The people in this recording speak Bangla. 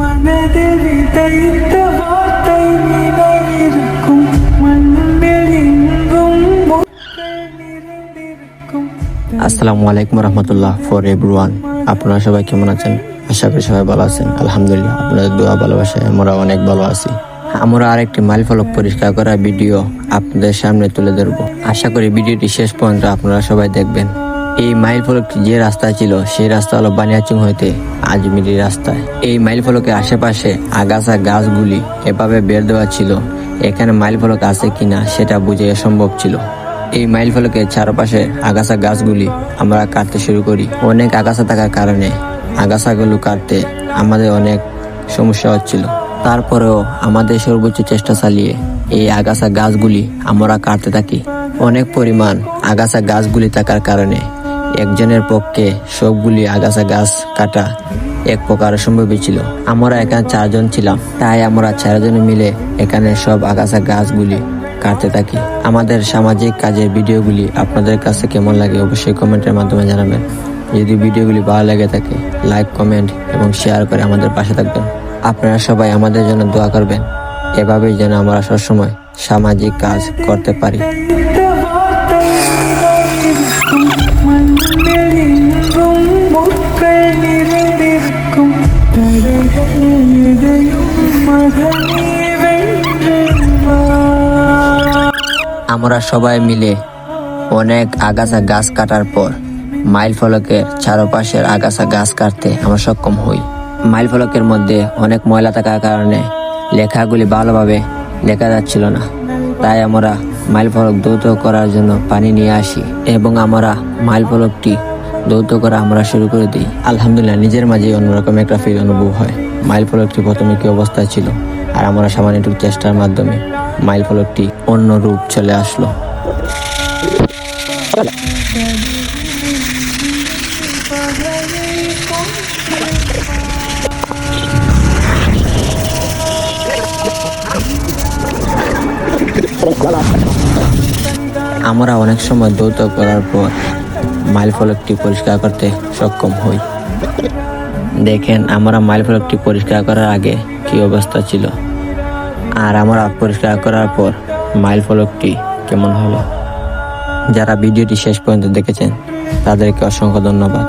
மனதில் விதைத்த வார்த்தை நினைவிருக்கும் மண்ணில் எங்கும் முட்கள் நிறைந்திருக்கும் আসসালামু আলাইকুম রহমতুল্লাহ ফর এভরিওয়ান আপনারা সবাই কেমন আছেন আশা করি সবাই ভালো আছেন আলহামদুলিল্লাহ আপনাদের দোয়া ভালোবাসায় আমরা অনেক ভালো আছি আমরা আরেকটি মাইল ফলক পরিষ্কার করা ভিডিও আপনাদের সামনে তুলে ধরবো আশা করি ভিডিওটি শেষ পর্যন্ত আপনারা সবাই দেখবেন এই মাইল ফলকটি যে রাস্তা ছিল সেই রাস্তা হলো বানিয়াচুং হইতে আজমিরি রাস্তায় এই মাইল ফলকের আশেপাশে আগাছা গাছগুলি এভাবে বের দেওয়া ছিল, এখানে মাইল ফলক আছে কিনা সেটা বুঝে সম্ভব ছিল। এই মাইল ফলকের চারপাশে আগাছা গাছগুলি আমরা কাটতে শুরু করি। অনেক আগাছা থাকার কারণে আগাছাগুলো কাটতে আমাদের অনেক সমস্যা হচ্ছিল। তারপরেও আমাদের সর্বোচ্চ চেষ্টা চালিয়ে এই আগাছা গাছগুলি আমরা কাটতে থাকি। অনেক পরিমাণ আগাছা গাছগুলি থাকার কারণে একজনের পক্ষে সবগুলি আগাছা গাছ কাটা এক প্রকার অসম্ভবই ছিল। আমরা এখানে চারজন ছিলাম, তাই আমরা চারজনে মিলে এখানে সব আগাছা গাছগুলি কাটতে থাকি। আমাদের সামাজিক কাজের ভিডিওগুলি আপনাদের কাছে কেমন লাগে অবশ্যই কমেন্টের মাধ্যমে জানাবেন। যদি ভিডিওগুলি ভালো লেগে থাকে, লাইক, কমেন্ট এবং শেয়ার করে আমাদের পাশে থাকবেন। আপনারা সবাই আমাদের জন্য দোয়া করবেন। এভাবেই যেন আমরা সবসময় সামাজিক কাজ করতে পারি। நிறைந்திருக்கும் தடைகள் எதையும் மகனே வென்றென்பார் আমরা সবাই মিলে অনেক আগাছা গাছ কাটার পর মাইল ফলকের চারপাশের আগাছা গাছ কাটতে আমরা সক্ষম হই মাইল ফলকের মধ্যে অনেক ময়লা থাকার কারণে লেখাগুলি ভালোভাবে লেখা যাচ্ছিল না তাই আমরা মাইল ফলক দ্রুত করার জন্য পানি নিয়ে আসি এবং আমরা মাইল ফলকটি দ্রুত করা আমরা শুরু করে দিই। আলহামদুলিল্লাহ, নিজের মাঝে অন্যরকম একটা ফিল অনুভব হয়। মাইল ফলকটি প্রথমে কি অবস্থায় ছিল? আর আমরা সামান্য একটু চেষ্টার মাধ্যমে মাইল ফলকটি অন্য রূপ চলে আসলো। আমরা অনেক সময় দ্রুত করার পর মাইল ফলকটি পরিষ্কার করতে সক্ষম হই। দেখেন, আমরা মাইল ফলকটি পরিষ্কার করার আগে কি অবস্থা ছিল। আর আমরা পরিষ্কার করার পর মাইল ফলকটি কেমন হলো? যারা ভিডিওটি শেষ পর্যন্ত দেখেছেন, তাদেরকে অসংখ্য ধন্যবাদ।